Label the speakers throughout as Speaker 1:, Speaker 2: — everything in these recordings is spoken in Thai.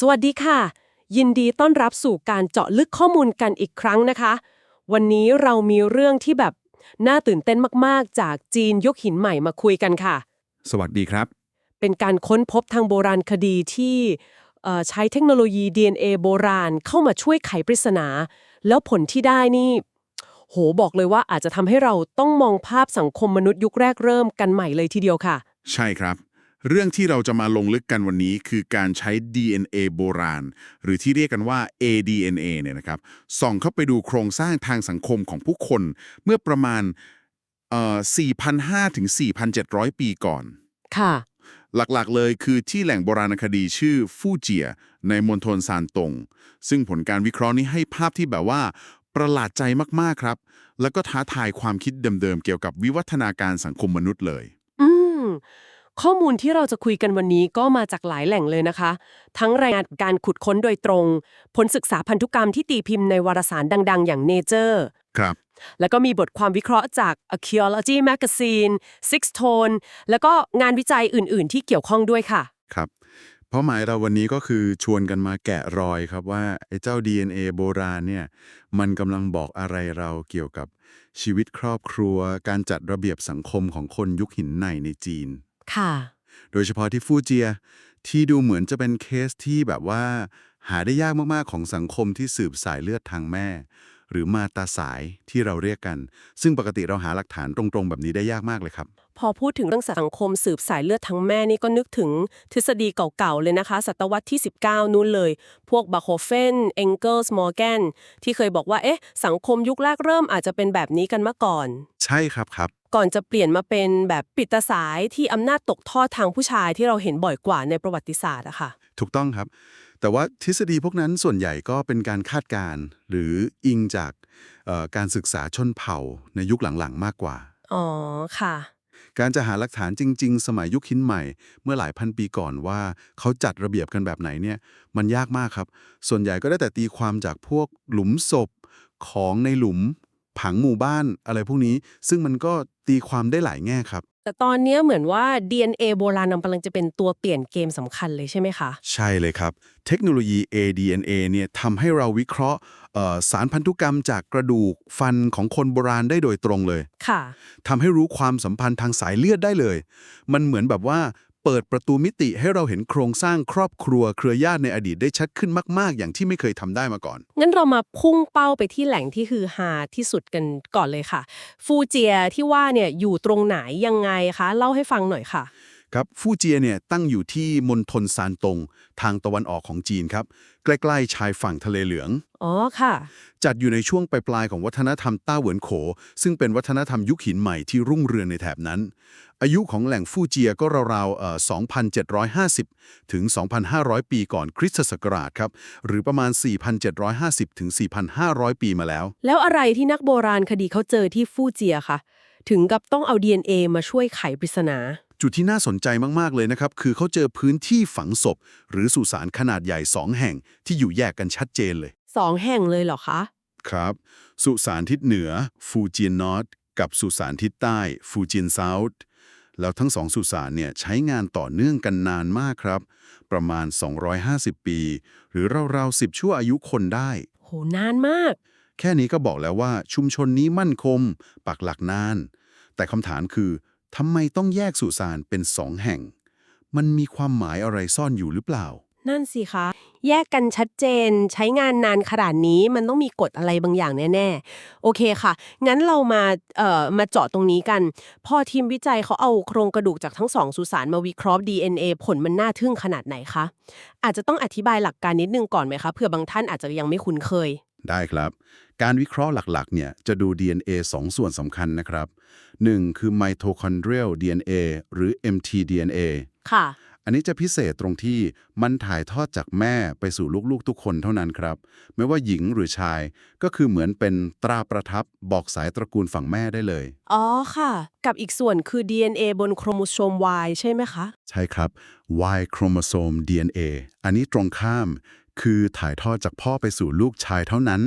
Speaker 1: สวัสดีค่ะ ยินดีต้อนรับสู่การเจาะลึกข้อมูลกันอีกครั้งนะคะ วันนี้เรามีเรื่องที่แบบน่าตื่นเต้นมากๆ จากจีนยกหินใหม่มาคุยกันค่ะ
Speaker 2: สวัสดีครับ
Speaker 1: เป็นการค้นพบทางโบราณคดีที่เอ่อใช้เทคโนโลยี DNA โบราณเข้ามาช่วยไขปริศนา แล้วผลที่ได้นี่ โหบอกเลยว่าอาจจะทำให้เราต้องมองภาพสังคมมนุษย์ยุคแรกเริ่มกันใหม่เลยทีเดียวค่ะ
Speaker 2: ใช่ครับ เรื่องที่เราจะมาลงลึกกันวันนี้คือการใช้ DNA โบราณ หรือที่เรียกกันว่า ADNA เนี่ยนะครับ ส่องเข้าไปดูโครงสร้างทางสังคมของผู้คน เมื่อประมาณเอ่อ4,500ถึง4,700 ปีก่อน
Speaker 1: ค่ะ
Speaker 2: หลักๆเลยคือที่แหล่งโบราณคดีชื่อฟูเจีย ในมณฑลซานตง ซึ่งผลการวิเคราะห์นี้ให้ภาพที่แบบว่าประหลาดใจมากๆครับ แล้วก็ท้าทายความคิดเดิมๆ เกี่ยวกับวิวัฒนาการสังคมมนุษย์เลย
Speaker 1: อืม ข้อมูลที่เราจะคุยกันวันนี้ก็มาจากหลายแหล่งเลยนะคะ ทั้งรายงานการขุดค้นโดยตรง ผลศึกษาพันธุกรรมที่ตีพิมพ์ในวารสารดัง ๆ อย่าง Nature
Speaker 2: ครับ
Speaker 1: แล้วก็มีบทความวิเคราะห์จาก Archaeology Magazine Six Tone แล้วก็งานวิจัยอื่น ๆ ที่เกี่ยวข้องด้วยค่ะ
Speaker 3: ครับ เพราะหมายเราวันนี้ก็คือชวนกันมาแกะรอยครับว่าไอ้เจ้า DNA โบราณเนี่ยมันกำลังบอกอะไรเราเกี่ยวกับชีวิตครอบครัว การจัดระเบียบสังคมของคนยุคหินในในจีน
Speaker 1: ค่ะ
Speaker 3: โดยเฉพาะที่ฟูเจีย ที่ดูเหมือนจะเป็นเคสที่แบบว่า หาได้ยากมากๆของสังคมที่สืบสายเลือดทางแม่ หรือมาตาสายที่เราเรียกกัน ซึ่งปกติเราหาหลักฐานตรงๆ แบบนี้ได้ยากมากเลยครับ
Speaker 1: พอพูดถึงเรื่องสังคมสืบสายเลือดทั้งแม่นี่ก็นึกถึงทฤษฎีเก่าๆเลยนะคะ ศตวรรษที่ 19 นู้นเลย พวกบาโคเฟนเองเกิลส์มอร์แกนที่เคยบอกว่าเอ๊ะสังคมยุคแรกเริ่มอาจจะเป็นแบบนี้กันมาก่อน
Speaker 3: ใช่ครับครับ
Speaker 1: ก่อนจะเปลี่ยนมาเป็นแบบปิดตาสายที่อำนาจตกทอดทางผู้ชายที่เราเห็นบ่อยกว่าในประวัติศาสตร์อะค่ะ
Speaker 3: ถูกต้องครับ แต่ว่าทฤษฎีพวกนั้นส่วนใหญ่ก็เป็นการคาดการณ์หรืออิงจากเอ่อการศึกษาชนเผ่าในยุคหลังๆ มากกว่า
Speaker 1: อ๋อ ค่ะ
Speaker 3: การจะหาหลักฐานจริง ๆ สมัยยุคหินใหม่ เมื่อหลายพันปีก่อนว่าเขาจัดระเบียบกันแบบไหนเนี่ย มันยากมากครับ ส่วนใหญ่ก็ได้แต่ตีความจากพวกหลุมศพของในหลุม ผังหมู่บ้านอะไรพวกนี้ ซึ่งมันก็ตีความได้หลายแง่ครับ
Speaker 1: แต่ตอนเนี้ยเหมือนว่า DNA โบราณนำกำลังจะเป็นตัวเปลี่ยนเกมสำคัญเลยใช่ไหมคะ
Speaker 3: ใช่เลยครับ เทคโนโลยี ADNA เนี่ยทำให้เราวิเคราะห์เอ่อสารพันธุกรรมจากกระดูกฟันของคนโบราณได้โดยตรงเลย
Speaker 1: ค่ะ
Speaker 3: ทำให้รู้ความสัมพันธ์ทางสายเลือดได้เลย มันเหมือนแบบว่า เปิดประตูมิติให้เราเห็นโครงสร้างครอบครัวเครือญาติในอดีตได้ชัดขึ้นมาก ๆ อย่างที่ไม่เคยทำได้มาก่อน
Speaker 1: งั้นเรามาพุ่งเป้าไปที่แหล่งที่คือฮาที่สุดกันก่อนเลยค่ะ ฟูเจียที่ว่าเนี่ยอยู่ตรงไหนยังไงคะ เล่าให้ฟังหน่อยค่ะ
Speaker 3: ครับฟูเจียเนี่ยตั้งอยู่ที่มณฑลซานตง ทางตะวันออกของจีนครับ ใกล้ๆชายฝั่งทะเลเหลือง
Speaker 1: อ๋อค่ะ
Speaker 3: จัดอยู่ในช่วงปลายๆของวัฒนธรรมต้าเหวินโข ซึ่งเป็นวัฒนธรรมยุคหินใหม่ที่รุ่งเรืองในแถบนั้น อายุของแหล่งฟูเจียก็ราวๆเอ่อ2,750 ถึง 2,500 ปีก่อนคริสตศักราชครับ หรือประมาณ 4,750 ถึง 4,500 ปีมาแล้ว
Speaker 1: แล้วอะไรที่นักโบราณคดีเขาเจอที่ฟูเจียคะถึงกับต้องเอา DNA มาช่วยไขปริศนา
Speaker 3: จุดที่น่าสนใจมาก ๆ เลยนะครับ คือเขาเจอพื้นที่ฝังศพ หรือสุสานขนาดใหญ่สองแห่งที่อยู่แยกกันชัดเจนเลย
Speaker 1: สองแห่งเลยเหรอคะ
Speaker 3: ครับ สุสานทิศเหนือ ฟูเจียนนอร์ทกับสุสานทิศใต้ ฟูเจียนเซาท์แล้วทั้งสองสุสานเนี่ยใช้งานต่อเนื่องกันนานมากครับ ประมาณ 250 ปี หรือราวๆ10 ชั่วอายุคนได้
Speaker 1: โห นานมาก
Speaker 3: แค่นี้ก็บอกแล้วว่าชุมชนนี้มั่นคงปักหลักนาน แต่คำถามคือ ทำไมต้องแยกสุสานเป็นสองแห่ง มันมีความหมายอะไรซ่อนอยู่หรือเปล่า
Speaker 1: นั่นสิคะ แยกกันชัดเจน ใช้งานนานขนาดนี้มันต้องมีกฎอะไรบางอย่างแน่ ๆ โอเคค่ะ งั้นเรามาเอ่อมาเจาะตรงนี้กัน พอทีมวิจัยเขาเอาโครงกระดูกจากทั้งสองสุสานมาวิเคราะห์ DNA ผลมันน่าทึ่งขนาดไหนคะ อาจจะต้องอธิบายหลักการนิดนึงก่อนไหมคะเผื่อบางท่านอาจจะยังไม่คุ้นเคย
Speaker 3: ได้ครับ การวิเคราะห์หลักๆ เนี่ยจะดู DNA สองส่วนสำคัญนะครับ 1. คือ mitochondrial DNA หรือ mtDNA
Speaker 1: ค่ะ
Speaker 3: อันนี้จะพิเศษตรงที่มันถ่ายทอดจากแม่ไปสู่ลูกๆ ทุกคนเท่านั้นครับ ไม่ว่าหญิงหรือชาย ก็คือเหมือนเป็นตราประทับบอกสายตระกูลฝั่งแม่ได้เลย
Speaker 1: อ๋อค่ะ กับอีกส่วนคือ DNA บนโครโมโซม Y ใช่ไหมคะ
Speaker 3: ใช่ครับ Y chromosome DNA อันนี้ตรงข้าม คือถ่ายทอดจากพ่อไปสู่ลูกชายเท่านั้น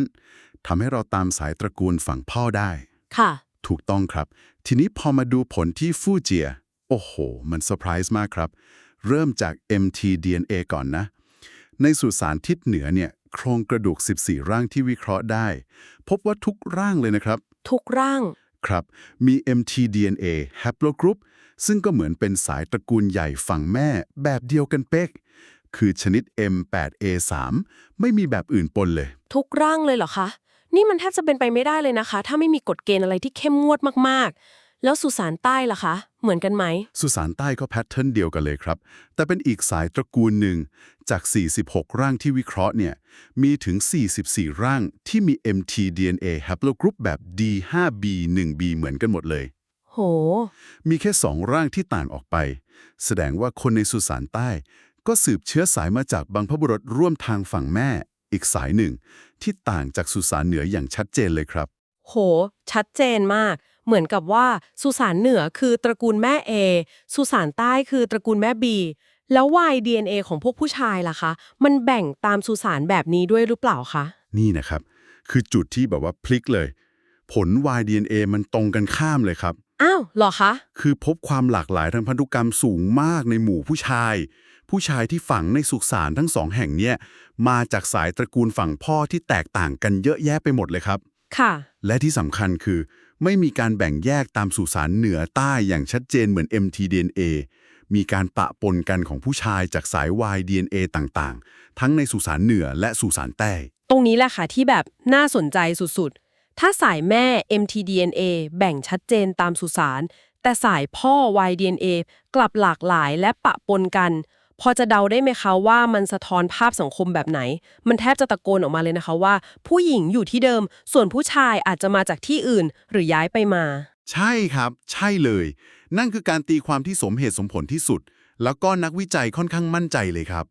Speaker 3: ทำให้เราตามสายตระกูลฝั่งพ่อได้
Speaker 1: ค่ะ
Speaker 3: ถูกต้องครับ ทีนี้พอมาดูผลที่ฟูเจีย โอ้โห มันเซอร์ไพรส์มากครับ เริ่มจาก mtDNA ก่อนนะ ในสุสานทิศเหนือเนี่ย โครงกระดูก 14 ร่างที่วิเคราะห์ได้ พบว่าทุกร่างเลยนะครับ
Speaker 1: ทุกร่าง
Speaker 3: ครับ มี mtDNA haplogroup ซึ่งก็เหมือนเป็นสายตระกูลใหญ่ฝั่งแม่แบบเดียวกันเป๊ก คือชนิด M8A3 ไม่มีแบบอื่นปนเลย
Speaker 1: ทุกร่างเลยเหรอคะ นี่มันแทบจะเป็นไปไม่ได้เลยนะคะ ถ้าไม่มีกฎเกณฑ์อะไรที่เข้มงวดมากๆ แล้วสุสานใต้ล่ะคะ เหมือนกันไหม
Speaker 3: สุสานใต้ก็แพทเทิร์นเดียวกันเลยครับ แต่เป็นอีกสายตระกูลหนึ่ง จาก 46 ร่างที่วิเคราะห์เนี่ย มีถึง 44 ร่างที่มี mtDNA haplogroup แบบ D5B1B เหมือนกันหมดเลย
Speaker 1: โห
Speaker 3: มีแค่สองร่างที่ต่างออกไป แสดงว่าคนในสุสานใต้ ก็สืบเชื้อสายมาจากบรรพบุรุษร่วมทางฝั่งแม่ อีกสายหนึ่ง ที่ต่างจากสุสานเหนืออย่างชัดเจนเลยครับ
Speaker 1: โห ชัดเจนมาก เหมือนกับว่าสุสานเหนือคือตระกูลแม่ A สุสานใต้คือตระกูลแม่ B แล้ว Y DNA ของพวกผู้ชายล่ะคะ มันแบ่งตามสุสานแบบนี้ด้วยหรือเปล่าคะ
Speaker 3: นี่นะครับ คือจุดที่แบบว่าพลิกเลย ผล YDNA มันตรงกันข้ามเลยครับ
Speaker 1: อ้าวเหรอคะ
Speaker 3: คือพบความหลากหลายทางพันธุกรรมสูงมากในหมู่ผู้ชาย ผู้ชายที่ฝังในสุสานทั้งสองแห่งเนี่ยมาจากสายตระกูลฝั่งพ่อที่แตกต่างกันเยอะแยะไปหมดเลยครับ
Speaker 1: ค่ะ
Speaker 3: และที่สำคัญคือ ไม่มีการแบ่งแยกตามสุสานเหนือใต้อย่างชัดเจนเหมือน mtDNA มีการปะปนกันของผู้ชายจากสาย YDNA ต่างๆ ทั้งในสุสานเหนือและสุสานใต้
Speaker 1: ตรงนี้แหละค่ะที่แบบน่าสนใจสุดๆ ถ้าสายแม่ mtDNA แบ่งชัดเจนตามสุสานแต่สายพ่อ YDNA กลับหลากหลายและปะปนกัน พอจะเดาได้ไหมคะว่ามันสะท้อนภาพสังคมแบบไหน มันแทบจะตะโกนออกมาเลยนะคะว่า ผู้หญิงอยู่ที่เดิม ส่วนผู้ชายอาจจะมาจากที่อื่น หรือย้ายไปมา
Speaker 3: ใช่ครับ ใช่เลย นั่นคือการตีความที่สมเหตุสมผลที่สุด แล้วก็นักวิจัยค่อนข้างมั่นใจเลยครับ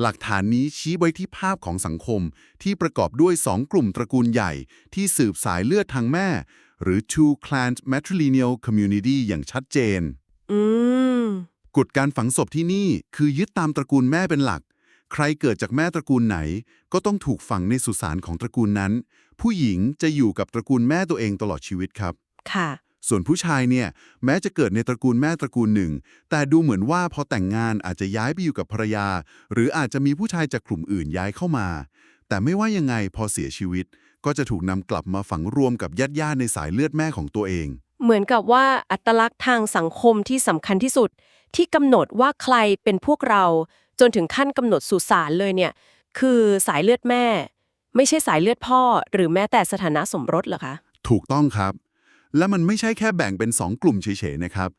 Speaker 3: หลักฐานนี้ชี้ไว้ที่ภาพของสังคม ที่ประกอบด้วย 2 กลุ่มตระกูลใหญ่ ที่สืบสายเลือดทางแม่ หรือ two clan matrilineal community อย่างชัดเจน
Speaker 1: อืม
Speaker 3: กฎการฝังศพที่นี่คือยึดตามตระกูลแม่เป็นหลัก ใครเกิดจากแม่ตระกูลไหน ก็ต้องถูกฝังในสุสานของตระกูลนั้น ผู้หญิงจะอยู่กับตระกูลแม่ตัวเองตลอดชีวิตครับ
Speaker 1: ค่ะ
Speaker 3: ส่วนผู้ชายเนี่ย แม้จะเกิดในตระกูลแม่ตระกูลหนึ่ง แต่ดูเหมือนว่าพอแต่งงานอาจจะย้ายไปอยู่กับภรรยา หรืออาจจะมีผู้ชายจากกลุ่มอื่นย้ายเข้ามา แต่ไม่ว่ายังไงพอเสียชีวิต ก็จะถูกนำกลับมาฝังรวมกับญาติญาติๆในสายเลือดแม่ของตัวเอง
Speaker 1: เหมือนกับว่าอัตลักษณ์ทางสังคมที่สำคัญที่สุด ที่กำหนดว่าใครเป็นพวกเรา จนถึงขั้นกำหนดสุสานเลยเนี่ย คือสายเลือดแม่ ไม่ใช่สายเลือดพ่อ หรือแม้แต่สถานะสมรสเหรอคะ
Speaker 3: ถูกต้องครับ และมันไม่ใช่แค่แบ่งเป็น 2 กลุ่มเฉยๆนะครับ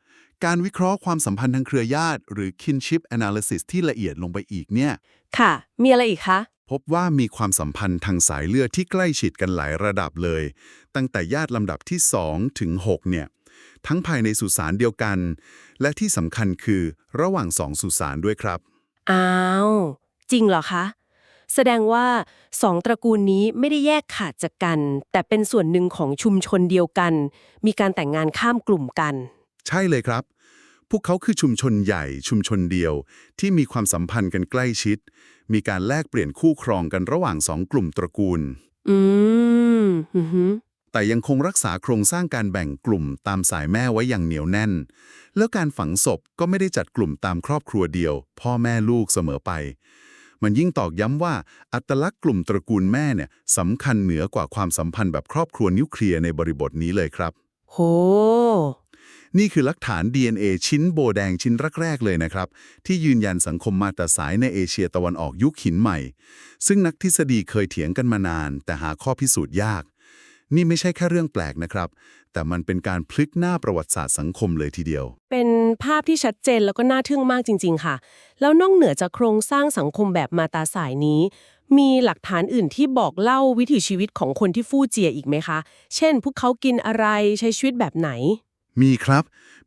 Speaker 3: การวิเคราะห์ความสัมพันธ์ทางเครือญาติ หรือ kinship analysis ที่ละเอียดลงไปอีกเนี่ย
Speaker 1: ค่ะ มีอะไรอีกคะ
Speaker 3: พบว่ามีความสัมพันธ์ทางสายเลือดที่ใกล้ชิดกันหลายระดับเลย ตั้งแต่ญาติลำดับที่ 2 ถึง 6 เนี่ย ทั้งภายในสุสานเดียวกัน และที่สำคัญคือระหว่างสองสุสานด้วยครับ
Speaker 1: อ้าว จริงเหรอคะ แสดงว่าสองตระกูลนี้ไม่ได้แยกขาดจากกัน แต่เป็นส่วนหนึ่งของชุมชนเดียวกัน มีการแต่งงานข้ามกลุ่มกัน
Speaker 3: ใช่เลยครับ พวกเขาคือชุมชนใหญ่ชุมชนเดียว ที่มีความสัมพันธ์กันใกล้ชิด มีการแลกเปลี่ยนคู่ครองกันระหว่างสองกลุ่มตระกูล
Speaker 1: อืมอือหือ
Speaker 3: แต่ยังคงรักษาโครงสร้างการแบ่งกลุ่มตามสายแม่ไว้อย่างเหนียวแน่น แล้วการฝังศพก็ไม่ได้จัดกลุ่มตามครอบครัวเดียว พ่อแม่ลูกเสมอไป มันยิ่งตอกย้ำว่าอัตลักษณ์กลุ่มตระกูลแม่เนี่ยสำคัญเหนือกว่าความสัมพันธ์แบบครอบครัวนิวเคลียร์ในบริบทนี้เลยครับ
Speaker 1: โห
Speaker 3: นี่คือหลักฐาน DNA ชิ้นโบแดงชิ้นแรก ๆ เลยนะครับ ที่ยืนยันสังคมมาแต่สายในเอเชียตะวันออกยุคหินใหม่ ซึ่งนักทฤษฎีเคยเถียงกันมานาน แต่หาข้อพิสูจน์ยาก นี่ไม่ใช่แค่เรื่องแปลกนะครับ แต่มันเป็นการพลิกหน้าประวัติศาสตร์สังคมเลยทีเดียว
Speaker 1: เป็นภาพที่ชัดเจนแล้วก็น่าทึ่งมากจริง ๆ ค่ะ แล้วนอกเหนือจากโครงสร้างสังคมแบบมาตาสายนี้ มีหลักฐานอื่นที่บอกเล่าวิถีชีวิตของคนที่ฟู่เจียอีกไหมคะ เช่น พวกเขากินอะไรใช้ชีวิตแบบไหน
Speaker 3: มีครับ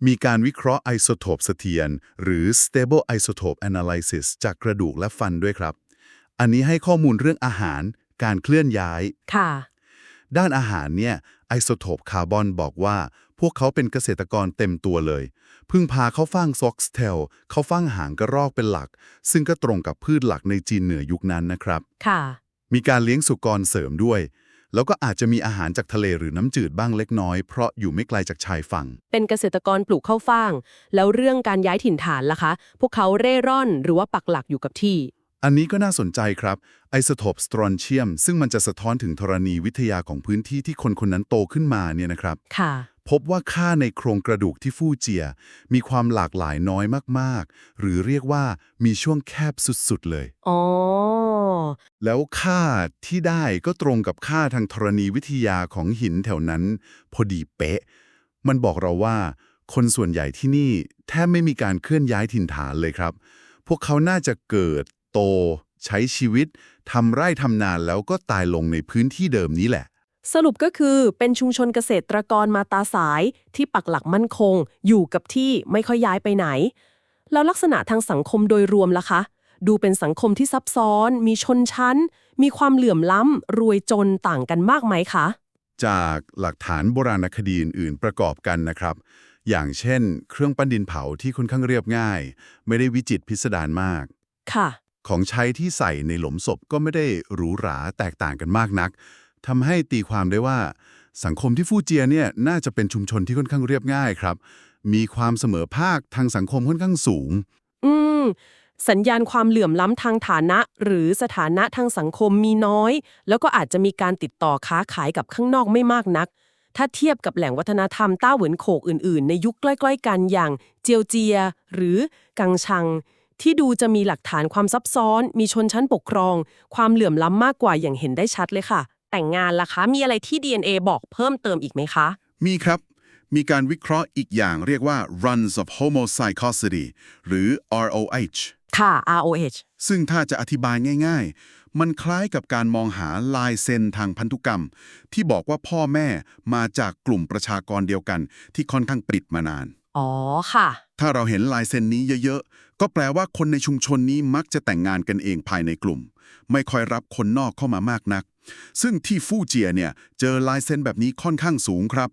Speaker 3: มีการวิเคราะห์ไอโซโทปเสถียรหรือ stable isotope analysis จากกระดูกและฟันด้วยครับ อันนี้ให้ข้อมูลเรื่องอาหาร การเคลื่อนย้าย
Speaker 1: ค่ะ
Speaker 3: ด้านอาหารเนี่ยไอโซโทปคาร์บอนบอกว่า พวกเขาเป็นเกษตรกรเต็มตัวเลย พึ่งพาเข้าฟังซอกสเทลเข้าฟังหางกระรอกเป็นหลัก ซึ่งก็ตรงกับพืชหลักในจีนเหนือยุคนั้นนะครับ
Speaker 1: ค่ะ
Speaker 3: มีการเลี้ยงสุกรเสริมด้วย แล้วก็อาจจะมีอาหารจากทะเลหรือน้ำจืดบ้างเล็กน้อย เพราะอยู่ไม่ไกลจากชายฝั่ง
Speaker 1: เป็นเกษตรกรปลูกข้าวฟ่าง แล้วเรื่องการย้ายถิ่นฐานล่ะคะ พวกเขาเร่ร่อนหรือว่าปักหลักอยู่กับที่
Speaker 4: อันนี้ก็น่าสนใจครับไอโซโทปสตรอนเชียม ซึ่งมันจะสะท้อนถึงธรณีวิทยาของพื้นที่ที่คนคนนั้นโตขึ้นมาเนี่ยนะครับ
Speaker 5: ค่ะ
Speaker 4: พบว่าค่าในโครงกระดูกที่ฟู่เจีย มีความหลากหลายน้อยมากๆ หรือเรียกว่ามีช่วงแคบสุดๆเลย
Speaker 5: อ๋อ
Speaker 4: แล้วค่าที่ได้ก็ตรงกับค่าทางธรณีวิทยาของหินแถวนั้น พอดีเป๊ะ มันบอกเราว่า คนส่วนใหญ่ที่นี่แทบไม่มีการเคลื่อนย้ายถิ่นฐานเลยครับ พวกเขาน่าจะเกิด โต ใช้ชีวิตทำไร่ทำนาแล้วก็ตายลงในพื้นที่เดิมนี้แหละ
Speaker 1: สรุปก็คือเป็นชุมชนเกษตรกรมาตาสายที่ปักหลักมั่นคง อยู่กับที่ไม่ค่อยย้ายไปไหน แล้วลักษณะทางสังคมโดยรวมล่ะคะ ดูเป็นสังคมที่ซับซ้อน มีชนชั้น มีความเหลื่อมล้ำรวยจนต่างกันมากไหมคะ
Speaker 4: จากหลักฐานโบราณคดีอื่นๆ ประกอบกันนะครับ อย่างเช่น เครื่องปั้นดินเผาที่ค่อนข้างเรียบง่าย ไม่ได้วิจิตรพิสดารมาก
Speaker 1: ค่ะ
Speaker 4: ของใช้ที่ใส่ในหลุมศพก็ไม่ได้หรูหราแตกต่างกันมากนักทำให้ตีความได้ว่า สังคมที่ฟูเจียเนี่ยน่าจะเป็นชุมชนที่ค่อนข้างเรียบง่ายครับ มีความเสมอภาคทางสังคมค่อนข้างสูง
Speaker 1: อืม สัญญาณความเหลื่อมล้ำทางฐานะ หรือสถานะทางสังคมมีน้อย แล้วก็อาจจะมีการติดต่อค้าขายกับข้างนอกไม่มากนัก ถ้าเทียบกับแหล่งวัฒนธรรมต้าเหวินโขกอื่น ๆ ในยุคใกล้ๆกันอย่างเจียวเจีย หรือกังชัง ที่ดูจะมีหลักฐานความซับซ้อน มีชนชั้นปกครอง ความเหลื่อมล้ำมากกว่าอย่างเห็นได้ชัดเลยค่ะ แต่งงานล่ะคะ มีอะไรที่ DNA บอกเพิ่มเติมอีกไหมคะ
Speaker 3: มีครับ มีการวิเคราะห์อีกอย่างเรียกว่า runs of homozygosity หรือ ROH
Speaker 1: ค่ะ ROH
Speaker 3: ซึ่งถ้าจะอธิบายง่าย ๆ มันคล้ายกับการมองหาลายเซ็นทางพันธุกรรม ที่บอกว่าพ่อแม่มาจากกลุ่มประชากรเดียวกัน ที่ค่อนข้างปิดมานาน
Speaker 1: อ๋อค่ะ
Speaker 3: ถ้าเราเห็นลายเซ็นนี้เยอะๆ ก็แปลว่าคนในชุมชนนี้มักจะแต่งงานกันเองภายในกลุ่ม ไม่ค่อยรับคนนอกเข้ามามากนัก ซึ่งที่ฟู่เจียเนี่ยเจอลายเซ็นแบบนี้ค่อนข้างสูงครับ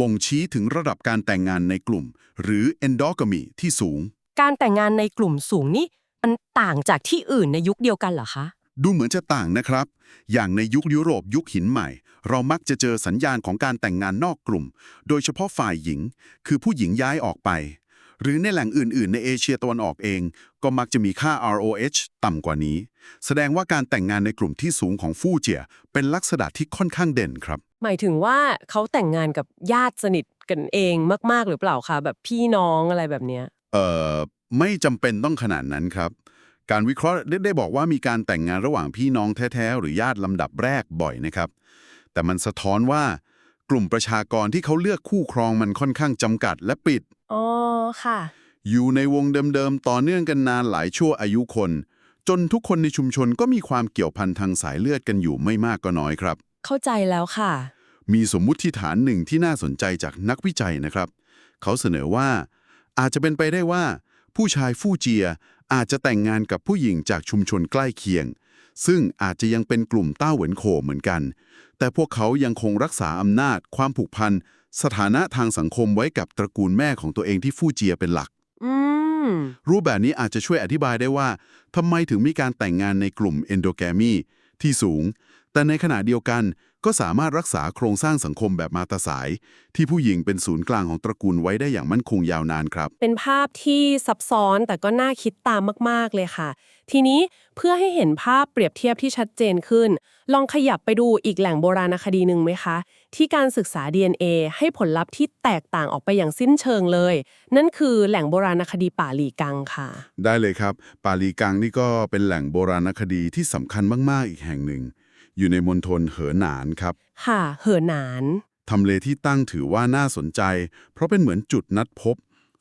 Speaker 3: บ่งชี้ถึงระดับการแต่งงานในกลุ่ม หรือ endogamy ที่สูง
Speaker 1: การแต่งงานในกลุ่มสูงนี่มันต่างจากที่อื่นในยุคเดียวกันเหรอคะ
Speaker 3: ดูเหมือนจะต่างนะครับ อย่างในยุคยุโรปยุคหินใหม่ เรามักจะเจอสัญญาณของการแต่งงานนอกกลุ่ม โดยเฉพาะฝ่ายหญิง คือผู้หญิงย้ายออกไป หรือในแหล่งอื่นๆ ในเอเชียตะวันออกเอง ก็มักจะมีค่า ROH ต่ำกว่านี้ แสดงว่าการแต่งงานในกลุ่มที่สูงของฟู่เจีย เป็นลักษณะที่ค่อนข้างเด่นครับ
Speaker 1: หมายถึงว่าเขาแต่งงานกับญาติสนิทกันเองมาก ๆ หรือเปล่าคะแบบพี่น้องอะไรแบบเนี้ย
Speaker 3: เอ่อไม่จำเป็นต้องขนาดนั้นครับ การวิเคราะห์ได้ได้บอกว่ามีการแต่งงานระหว่างพี่น้องแท้ๆหรือญาติลำดับแรกบ่อยนะครับ แต่มันสะท้อนว่ากลุ่มประชากรที่เขาเลือกคู่ครองมันค่อนข้างจำกัดและปิด
Speaker 1: อ๋อค่ะ
Speaker 3: อยู่ในวงเดิมๆ ต่อเนื่องกันนานหลายชั่วอายุคน จนทุกคนในชุมชนก็มีความเกี่ยวพันทางสายเลือดกันอยู่ไม่มากก็น้อยครับ
Speaker 1: เข้าใจแล้วค่ะ
Speaker 3: มีสมมุติฐานหนึ่งที่น่าสนใจจากนักวิจัยนะครับ เขาเสนอว่า อาจจะเป็นไปได้ว่า ผู้ชายฟู่เจียอาจจะแต่งงานกับผู้หญิงจากชุมชนใกล้เคียง ซึ่งอาจจะยังเป็นกลุ่มต้าเหวินโขเหมือนกัน แต่พวกเขายังคงรักษาอำนาจ ความผูกพัน สถานะทางสังคมไว้กับตระกูลแม่ของตัวเองที่ฟู่เจียเป็นหลัก
Speaker 1: อืม
Speaker 3: รูปแบบนี้อาจจะช่วยอธิบายได้ว่าทำไมถึงมีการแต่งงานในกลุ่ม endogammy ที่สูง แต่ในขณะเดียวกันก็สามารถรักษาโครงสร้างสังคมแบบมาตาสาย ที่ผู้หญิงเป็นศูนย์กลางของตระกูลไว้ได้อย่างมั่นคงยาวนานครับ
Speaker 1: เป็นภาพที่ซับซ้อนแต่ก็น่าคิดตามมาก ๆ เลยค่ะ ทีนี้เพื่อให้เห็นภาพเปรียบเทียบที่ชัดเจนขึ้น ลองขยับไปดูอีกแหล่งโบราณคดีหนึ่งไหมคะ ที่การศึกษา DNA ให้ผลลัพธ์ที่แตกต่างออกไปอย่างสิ้นเชิงเลย นั่นคือแหล่งโบราณคดีป่าหลีกังค่ะ
Speaker 3: ได้เลยครับปาลีกังนี่ก็เป็นแหล่งโบราณคดีที่สำคัญมาก ๆ อีกแห่งหนึ่ง อยู่ในมณฑลเหอหนานครับ
Speaker 1: ค่ะเหอหนาน
Speaker 3: ทำเลที่ตั้งถือว่าน่าสนใจ เพราะเป็นเหมือนจุดนัดพบ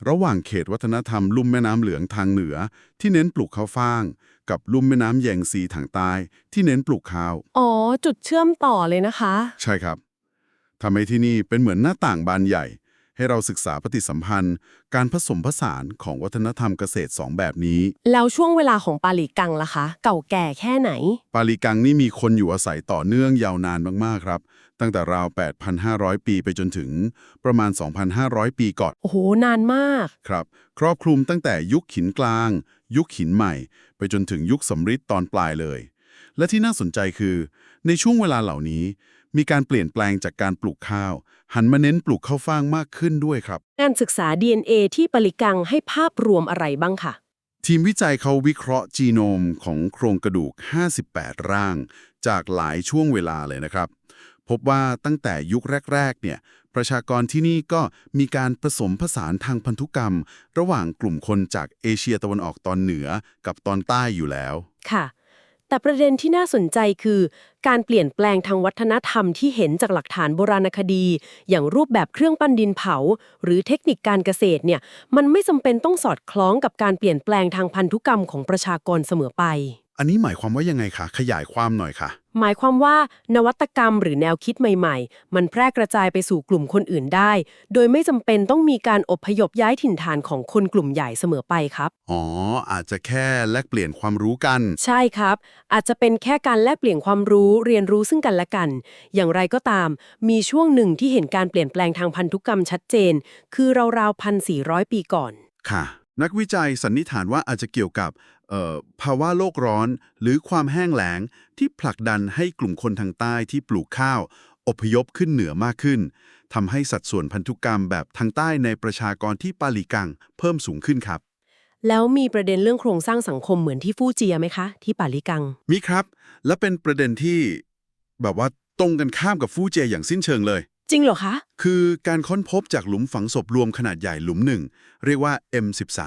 Speaker 3: ระหว่างเขตวัฒนธรรมลุ่มแม่น้ำเหลืองทางเหนือ ที่เน้นปลูกข้าวฟ่าง กับลุ่มแม่น้ำแยงซีทางใต้ที่เน้นปลูกข้าว
Speaker 1: อ๋อ จุดเชื่อมต่อเลยนะคะ
Speaker 3: ใช่ครับทำให้ที่นี่เป็นเหมือนหน้าต่างบานใหญ่ ให้เราศึกษาปฏิสัมพันธ์ การผสมผสานของวัฒนธรรมเกษตรสองแบบนี้
Speaker 1: แล้วช่วงเวลาของปาหลีกังล่ะคะ เก่าแก่แค่ไหน
Speaker 3: ปาลีกังนี่มีคนอยู่อาศัยต่อเนื่องยาวนานมากๆครับ ตั้งแต่ราว 8,500 ปีไปจนถึงประมาณ 2,500 ปีก่อน
Speaker 1: โอ้โห นานมาก
Speaker 3: ครับ ครอบคลุมตั้งแต่ยุคหินกลาง ยุคหินใหม่ ไปจนถึงยุคสำริดตอนปลายเลย และที่น่าสนใจคือ ในช่วงเวลาเหล่านี้ มีการเปลี่ยนแปลงจากการปลูกข้าว หันมาเน้นปลูกข้าวฟ่างมากขึ้นด้วยครับ
Speaker 1: การศึกษา DNA ที่ปาหลีกังให้ภาพรวมอะไรบ้างค่ะ
Speaker 3: ทีมวิจัยเขาวิเคราะห์จีโนมของโครงกระดูก 58 ร่าง จากหลายช่วงเวลาเลยนะครับ พบว่าตั้งแต่ยุคแรกๆ เนี่ย ประชากรที่นี่ก็มีการผสมผสานทางพันธุกรรม ระหว่างกลุ่มคนจากเอเชียตะวันออกตอนเหนือกับตอนใต้อยู่แล้ว
Speaker 1: ค่ะ แต่ประเด็นที่น่าสนใจคือ การเปลี่ยนแปลงทางวัฒนธรรมที่เห็นจากหลักฐานโบราณคดี อย่างรูปแบบเครื่องปั้นดินเผา หรือเทคนิคการเกษตรเนี่ยมันไม่จำเป็นต้องสอดคล้องกับการเปลี่ยนแปลงทางพันธุกรรมของประชากรเสมอไป
Speaker 3: อันนี้หมายความว่ายังไงคะขยายความหน่อยค่ะ
Speaker 1: หมายความว่านวัตกรรมหรือแนวคิดใหม่ๆ มันแพร่กระจายไปสู่กลุ่มคนอื่นได้ โดยไม่จำเป็นต้องมีการอพยพย้ายถิ่นฐานของคนกลุ่มใหญ่เสมอไปครับ
Speaker 3: อ๋อ อาจจะแค่แลกเปลี่ยนความรู้กัน
Speaker 1: ใช่ครับ อาจจะเป็นแค่การแลกเปลี่ยนความรู้เรียนรู้ซึ่งกันและกัน อย่างไรก็ตาม มีช่วงหนึ่งที่เห็นการเปลี่ยนแปลงทางพันธุกรรมชัดเจน คือราวๆพันสี่ปีก่อน
Speaker 3: ค่ะ นักวิจัยสันนิษฐานว่าอาจจะเกี่ยวกับเอ่อ ภาวะโลกร้อนหรือความแห้งแล้งที่ผลักดันให้กลุ่มคนทางใต้ที่ปลูกข้าว อพยพขึ้นเหนือมากขึ้นทำให้สัดส่วนพันธุกรรมแบบทางใต้ในประชากรที่ปาลีกัง เพิ่มสูงขึ้นครับ
Speaker 1: แล้วมีประเด็นเรื่องโครงสร้างสังคมเหมือนที่ฟู่เจียไหมคะ ที่ปาลิกัง
Speaker 3: มีครับ และเป็นประเด็นที่แบบว่าตรงกันข้ามกับฟู่เจยอย่างสิ้นเชิงเลย
Speaker 1: จริงเหรอคะ
Speaker 3: คือการค้นพบจากหลุมฝังศพรวมขนาดใหญ่หลุมหนึ่งเรียกว่า M13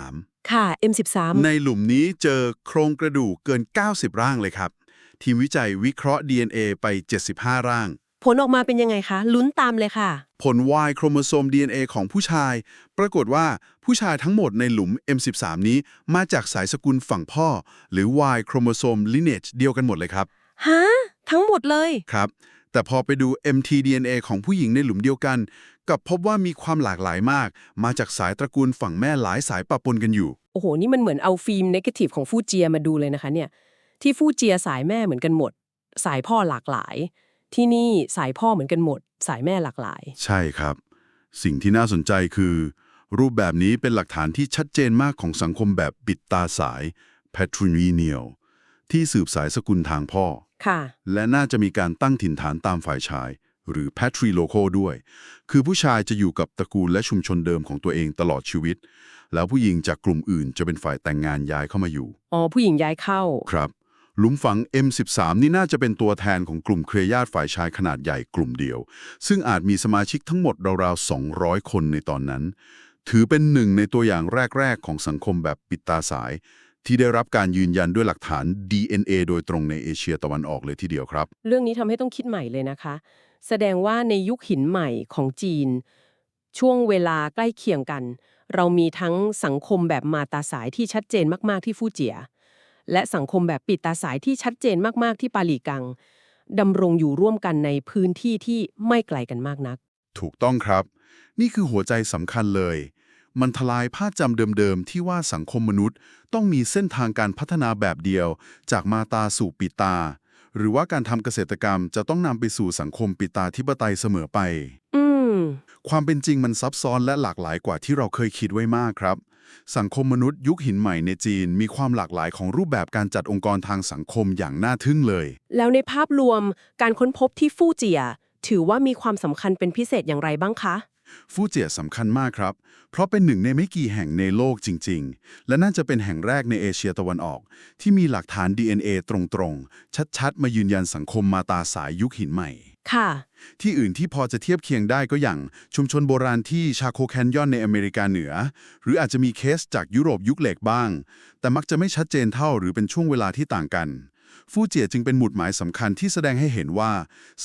Speaker 1: ค่ะ M13
Speaker 3: ในหลุมนี้เจอโครงกระดูกเกิน 90 ร่างเลยครับ ทีมวิจัยวิเคราะห์ DNA ไป 75 ร่าง
Speaker 1: ผลออกมาเป็นยังไงคะ ลุ้นตามเลยค่ะ
Speaker 3: ผล Y โครโมโซม DNA ของผู้ชาย ปรากฏว่าผู้ชายทั้งหมดในหลุม M13 นี้มาจากสายสกุลฝั่งพ่อ หรือ Y โครโมโซม lineage เดียวกันหมดเลยครับ
Speaker 1: ฮะทั้งหมดเลย
Speaker 3: ครับ แต่พอไปดู mtDNA ของผู้หญิงในหลุมเดียวกัน กลับพบว่ามีความหลากหลายมาก มาจากสายตระกูลฝั่งแม่หลายสายปะปนกันอยู่
Speaker 1: โอ้โห นี่มันเหมือนเอาฟิล์มเนกาทีฟของฟู่เจียมาดูเลยนะคะเนี่ย ที่ฟู่เจียสายแม่เหมือนกันหมด สายพ่อหลากหลาย ที่นี่สายพ่อเหมือนกันหมด สายแม่หลากหลาย
Speaker 3: ใช่ครับ สิ่งที่น่าสนใจคือ รูปแบบนี้เป็นหลักฐานที่ชัดเจนมากของสังคมแบบปิดตาสาย patrilineal ที่สืบสายสกุลทางพ่อ
Speaker 1: ค่ะ
Speaker 3: และน่าจะมีการตั้งถิ่นฐานตามฝ่ายชาย หรือ patrilocal ด้วย คือผู้ชายจะอยู่กับตระกูลและชุมชนเดิมของตัวเองตลอดชีวิต แล้วผู้หญิงจากกลุ่มอื่นจะเป็นฝ่ายแต่งงานย้ายเข้ามาอยู่
Speaker 1: อ๋อ ผู้หญิงย้ายเข้า
Speaker 3: ครับ หลุมฝัง M13 นี่น่าจะเป็นตัวแทนของกลุ่มเครือญาติฝ่ายชายขนาดใหญ่กลุ่มเดียว ซึ่งอาจมีสมาชิกทั้งหมดราวๆ 200 คนในตอนนั้น ถือเป็นหนึ่งในตัวอย่างแรก ๆ ของสังคมแบบปิดตาสาย ที่ได้รับการยืนยันด้วยหลักฐาน DNA โดยตรงในเอเชียตะวันออกเลยทีเดียวครับ
Speaker 1: เรื่องนี้ทำให้ต้องคิดใหม่เลยนะคะ แสดงว่าในยุคหินใหม่ของจีน ช่วงเวลาใกล้เคียงกัน เรามีทั้งสังคมแบบมาตาสายที่ชัดเจนมาก ๆ ที่ฟู่เจีย และสังคมแบบปิดตาสายที่ชัดเจนมาก ๆ ที่ปาหลีกังดำรงอยู่ร่วมกันในพื้นที่ที่ไม่ไกลกันมากนัก
Speaker 3: ถูกต้องครับ นี่คือหัวใจสำคัญเลย มันทลายภาพจำเดิมๆ ที่ว่าสังคมมนุษย์ต้องมีเส้นทางการพัฒนาแบบเดียว จากมาตาสู่ปิตา หรือว่าการทำเกษตรกรรมจะต้องนำไปสู่สังคมปิตาธิปไตยเสมอไป
Speaker 1: อืม
Speaker 3: ความเป็นจริงมันซับซ้อนและหลากหลายกว่าที่เราเคยคิดไว้มากครับ สังคมมนุษย์ยุคหินใหม่ในจีน มีความหลากหลายของรูปแบบการจัดองค์กรทางสังคมอย่างน่าทึ่งเลย
Speaker 1: แล้วในภาพรวมการค้นพบที่ฟู่เจีย ถือว่ามีความสำคัญเป็นพิเศษอย่างไรบ้างคะ
Speaker 3: ฟูเจียสำคัญมากครับ เพราะเป็นหนึ่งในไม่กี่แห่งในโลกจริง ๆ และน่าจะเป็นแห่งแรกในเอเชียตะวันออก ที่มีหลักฐาน DNA ตรงๆ ชัดๆ มายืนยันสังคมมาตาสายยุคหินใหม่
Speaker 1: ค่ะ
Speaker 3: ที่อื่นที่พอจะเทียบเคียงได้ก็อย่างชุมชนโบราณที่ชาโคแคนยอนในอเมริกาเหนือ หรืออาจจะมีเคสจากยุโรปยุคเหล็กบ้าง แต่มักจะไม่ชัดเจนเท่าหรือเป็นช่วงเวลาที่ต่างกัน ฟูเจียจึงเป็นหมุดหมายสำคัญที่แสดงให้เห็นว่า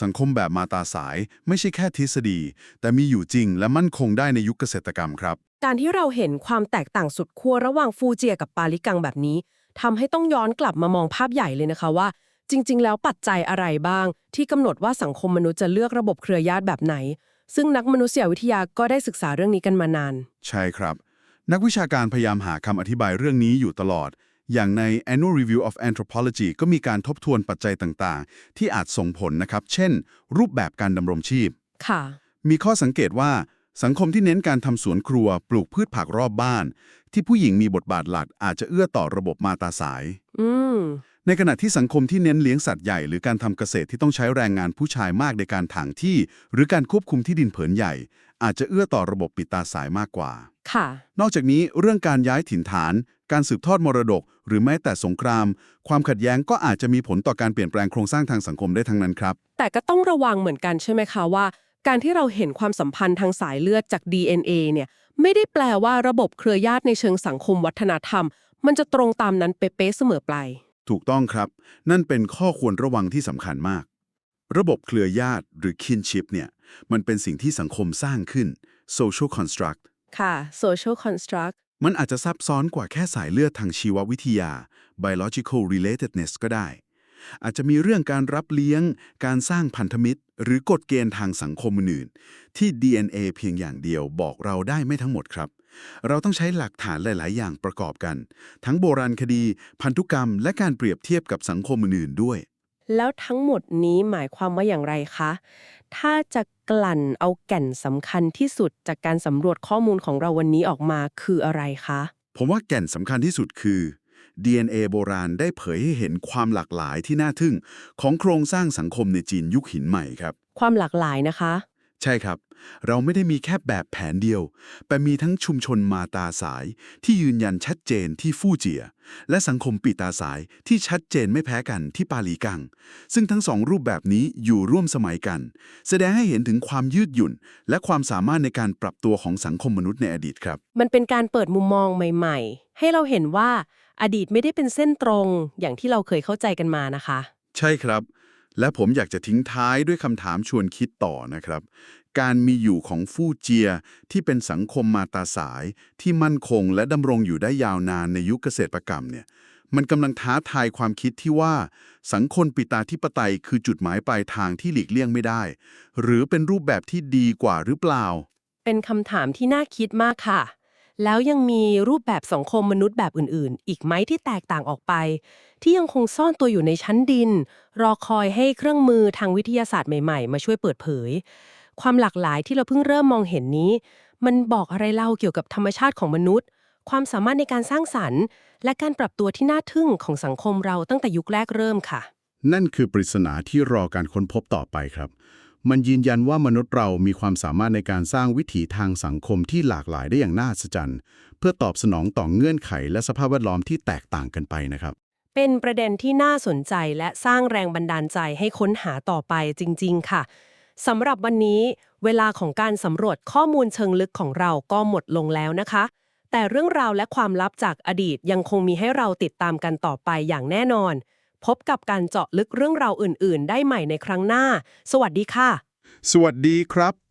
Speaker 3: สังคมแบบมาตาสายไม่ใช่แค่ทฤษฎี แต่มีอยู่จริงและมั่นคงได้ในยุคเกษตรกรรมครับ
Speaker 1: การที่เราเห็นความแตกต่างสุดขั้วระหว่างฟูเจียกับปาลิกังแบบนี้ทำให้ต้องย้อนกลับมามองภาพใหญ่เลยนะคะว่า จริง ๆ แล้วปัจจัยอะไรบ้าง ที่กำหนดว่าสังคมมนุษย์จะเลือกระบบเครือญาติแบบไหน ซึ่งนักมนุษยวิทยาก็ได้ศึกษาเรื่องนี้กันมานาน
Speaker 3: ใช่ครับ นักวิชาการพยายามหาคำอธิบายเรื่องนี้อยู่ตลอด อย่างใน Annual Review of Anthropology ก็มีการทบทวนปัจจัยต่างๆ ที่อาจส่งผลนะครับ เช่น รูปแบบการดำรงชีพ
Speaker 1: ค่ะ
Speaker 3: มีข้อสังเกตว่าสังคมที่เน้นการทำสวนครัวปลูกพืชผักรอบบ้าน ที่ผู้หญิงมีบทบาทหลักอาจจะเอื้อต่อระบบมาตาสาย
Speaker 1: อืม
Speaker 3: ในขณะที่สังคมที่เน้นเลี้ยงสัตว์ใหญ่ หรือการทำเกษตรที่ต้องใช้แรงงานผู้ชายมากในการถางที่ หรือการควบคุมที่ดินเผินใหญ่ อาจจะเอื้อต่อระบบปิดตาสายมากกว่า
Speaker 1: ค่ะ
Speaker 3: นอกจากนี้เรื่องการย้ายถิ่นฐาน การสืบทอดมรดก หรือแม้แต่สงคราม ความขัดแย้งก็อาจจะมีผลต่อการเปลี่ยนแปลงโครงสร้างทางสังคมได้ทั้งนั้นครับ
Speaker 1: แต่ก็ต้องระวังเหมือนกันใช่ไหมคะว่า การที่เราเห็นความสัมพันธ์ทางสายเลือดจาก DNA เนี่ยไม่ได้แปลว่าระบบเครือญาติในเชิงสังคมวัฒนธรรม มันจะตรงตามนั้นเป๊ะๆเสมอไป
Speaker 3: ถูกต้องครับ นั่นเป็นข้อควรระวังที่สำคัญมาก ระบบเครือญาติหรือ kinship เนี่ยมันเป็นสิ่งที่สังคมสร้างขึ้น social construct
Speaker 1: ค่ะ social construct
Speaker 3: มันอาจจะซับซ้อนกว่าแค่สายเลือดทางชีววิทยา biological relatedness ก็ได้ อาจจะมีเรื่องการรับเลี้ยง การสร้างพันธมิตร หรือกฎเกณฑ์ทางสังคมอื่นๆที่ DNA เพียงอย่างเดียวบอกเราได้ไม่ทั้งหมดครับ เราต้องใช้หลักฐานหลาย ๆ อย่างประกอบกัน ทั้งโบราณคดี พันธุกรรม และการเปรียบเทียบกับสังคมอื่นๆด้วย
Speaker 1: แล้วทั้งหมดนี้หมายความว่าอย่างไรคะ ถ้าจะกลั่นเอาแก่นสำคัญที่สุดจากการสำรวจข้อมูลของเราวันนี้ออกมาคืออะไรคะ
Speaker 3: ผมว่าแก่นสำคัญที่สุดคือ DNA โบราณได้เผยให้เห็นความหลากหลายที่น่าทึ่ง ของโครงสร้างสังคมในจีนยุคหินใหม่ครับ
Speaker 1: ความหลากหลายนะคะ
Speaker 3: ใช่ครับ เราไม่ได้มีแค่แบบแผนเดียว แต่มีทั้งชุมชนมาตาสายที่ยืนยันชัดเจนที่ฟู่เจีย และสังคมปีตาสายที่ชัดเจนไม่แพ้กันที่ปาลีกัง ซึ่งทั้งสองรูปแบบนี้อยู่ร่วมสมัยกัน แสดงให้เห็นถึงความยืดหยุ่น และความสามารถในการปรับตัวของสังคมมนุษย์ในอดีตครับ
Speaker 1: มันเป็นการเปิดมุมมองใหม่ ๆ ให้เราเห็นว่าอดีตไม่ได้เป็นเส้นตรงอย่างที่เราเคยเข้าใจกันมานะคะ
Speaker 3: ใช่ครับ และผมอยากจะทิ้งท้ายด้วยคำถามชวนคิดต่อนะครับ การมีอยู่ของฟู่เจียที่เป็นสังคมมาตาสาย ที่มั่นคงและดำรงอยู่ได้ยาวนานในยุคเกษตรกรรมเนี่ยมันกำลังท้าทายความคิดที่ว่า สังคมปิตาธิปไตยคือจุดหมายปลายทางที่หลีกเลี่ยงไม่ได้ หรือเป็นรูปแบบที่ดีกว่าหรือเปล่า
Speaker 1: เป็นคำถามที่น่าคิดมากค่ะ แล้วยังมีรูปแบบสังคมมนุษย์แบบอื่นๆ อีกไหมที่แตกต่างออกไป ที่ยังคงซ่อนตัวอยู่ในชั้นดิน รอคอยให้เครื่องมือทางวิทยาศาสตร์ใหม่ๆ มาช่วยเปิดเผย ความหลากหลายที่เราเพิ่งเริ่มมองเห็นนี้ มันบอกอะไรเล่าเกี่ยวกับธรรมชาติของมนุษย์ ความสามารถในการสร้างสรรค์ และการปรับตัวที่น่าทึ่งของสังคมเราตั้งแต่ยุคแรกเริ่มค่ะ
Speaker 6: นั่นคือปริศนาที่รอการค้นพบต่อไปครับ มันยืนยันว่ามนุษย์เรามีความสามารถในการสร้างวิถีทางสังคมที่หลากหลายได้อย่างน่าอัจรรย์เพื่อตอบสนองต่อเงื่อนไขและสภาพแวดล้อมที่แตกต่างกันไปนะครับ
Speaker 1: เป็นประเด็นที่น่าสนใจและสร้างแรงบันดาลใจให้ค้นหาต่อไปจริง ๆ ค่ะสำหรับวันนี้ เวลาของการสำรวจข้อมูลเชิงลึกของเราก็หมดลงแล้วนะคะ แต่เรื่องราวและความลับจากอดีตยังคงมีให้เราติดตามกันต่อไปอย่างแน่นอน พบกับการเจาะลึกเรื่องราวอื่น ๆ ได้ใหม่ในครั้งหน้า สวัสดีค่ะ
Speaker 2: สวัสดีครับ